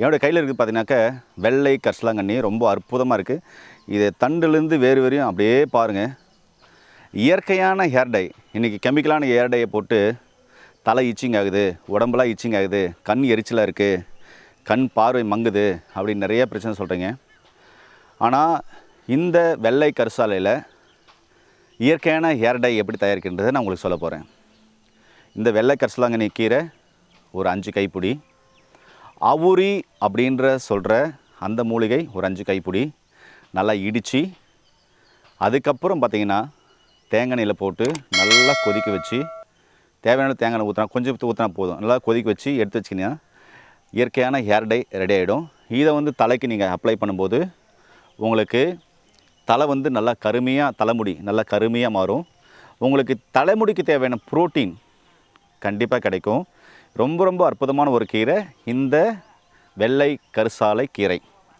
என்னோடய கையில் இருக்குது பார்த்தீங்கன்னாக்க வெள்ளை கரிசலாங்கண்ணி. ரொம்ப அற்புதமாக இருக்குது இது தண்டுலேருந்து வேறு வரையும் அப்படியே பாருங்கள் இயற்கையான ஹேர் டை இன்றைக்கி கெமிக்கலான ஹேர் டையை போட்டு தலை இச்சிங் ஆகுது உடம்புலாம் இச்சிங் ஆகுது கண் எரிச்சலாக இருக்குது கண் பார்வை மங்குது அப்படின்னு நிறைய பிரச்சனை சொல்கிறீங்க ஆனால் இந்த வெள்ளை கரிசாலையில் இயற்கையான ஹேர் டை எப்படி தயாரிக்கின்றதை நான் உங்களுக்கு சொல்ல போகிறேன் இந்த வெள்ளை கரிசலாங்கண்ணி கீரை ஒரு அஞ்சு கைப்பிடி அவுரி அப்படின்ற சொல்கிற அந்த மூலிகை ஒரு அஞ்சு கைப்பிடி நல்லா இடித்து அதுக்கப்புறம் பார்த்தீங்கன்னா தேங்காய் எண்ணெயில் போட்டு நல்லா கொதிக்க வச்சு தேவையான தேங்காய் எண்ணெய் ஊற்றினா கொஞ்சம் ஊற்றினா போதும். நல்லா கொதிக்க வச்சு எடுத்து வச்சிங்கன்னா இயற்கையான ஹேர் டை ரெடி ஆகிடும் இதை வந்து தலைக்கு நீங்கள் அப்ளை பண்ணும்போது உங்களுக்கு தலை வந்து நல்லா கருமையாக தலைமுடி நல்லா கருமையாக மாறும். உங்களுக்கு தலைமுடிக்கு தேவையான புரோட்டீன் கண்டிப்பாக கிடைக்கும். ரொம்ப ரொம்ப அற்புதமான ஒரு கீரை. இந்த வெள்ளை கருசாலை கீரை.